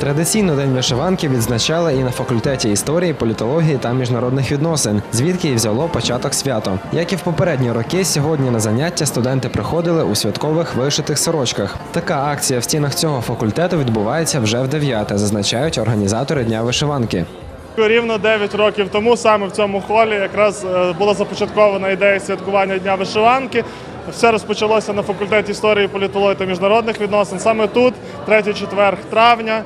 Традиційно день вишиванки відзначали і на факультеті історії, політології та міжнародних відносин, звідки і взяло початок свято. Як і в попередні роки, сьогодні на заняття студенти приходили у святкових вишитих сорочках. Така акція в стінах цього факультету відбувається вже в дев'яте, зазначають організатори дня вишиванки. Рівно 9 років тому саме в цьому холі якраз е, була започаткована ідея святкування Дня вишиванки. Все розпочалося на факультеті історії, політології та міжнародних відносин. Саме тут, 3-4 травня,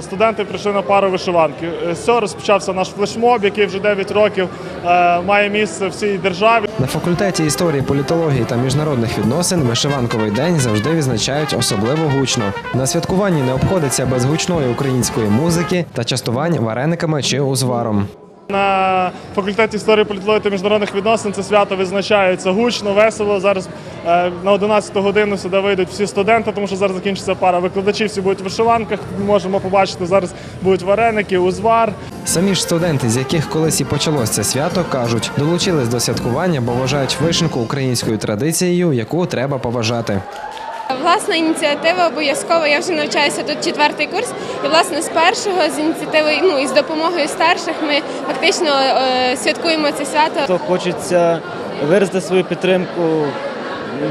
студенти прийшли на пару вишиванки. Е, З цього розпочався наш флешмоб, який вже 9 років е, має місце в цій державі. На факультеті історії, політології та міжнародних відносин вишиванковий день завжди відзначають особливо гучно. На святкуванні не обходиться без гучної української музики та частувань варениками чи узваром. На факультеті історії, політології та міжнародних відносин це свято визначається гучно, весело. Зараз е, на 11 годину сюди вийдуть всі студенти, тому що зараз закінчиться пара викладачів, всі будуть в вишиванках. Можемо побачити, зараз будуть вареники, узвар. Самі ж студенти, з яких колись і почалось це свято, кажуть, долучились до святкування, бо вважають вишенку українською традицією, яку треба поважати. Власна ініціатива обов'язково. Я вже навчаюся тут четвертий курс, і власне з першого з ініціативи, ну і з допомогою старших, ми фактично е, святкуємо це свято. то хочеться виразити свою підтримку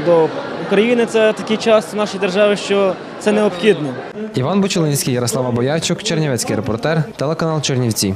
до України. Це такий час в нашій державі, що це необхідно. Іван Бучулинський, Ярослава Боячук, Чернівецький репортер, телеканал Чернівці.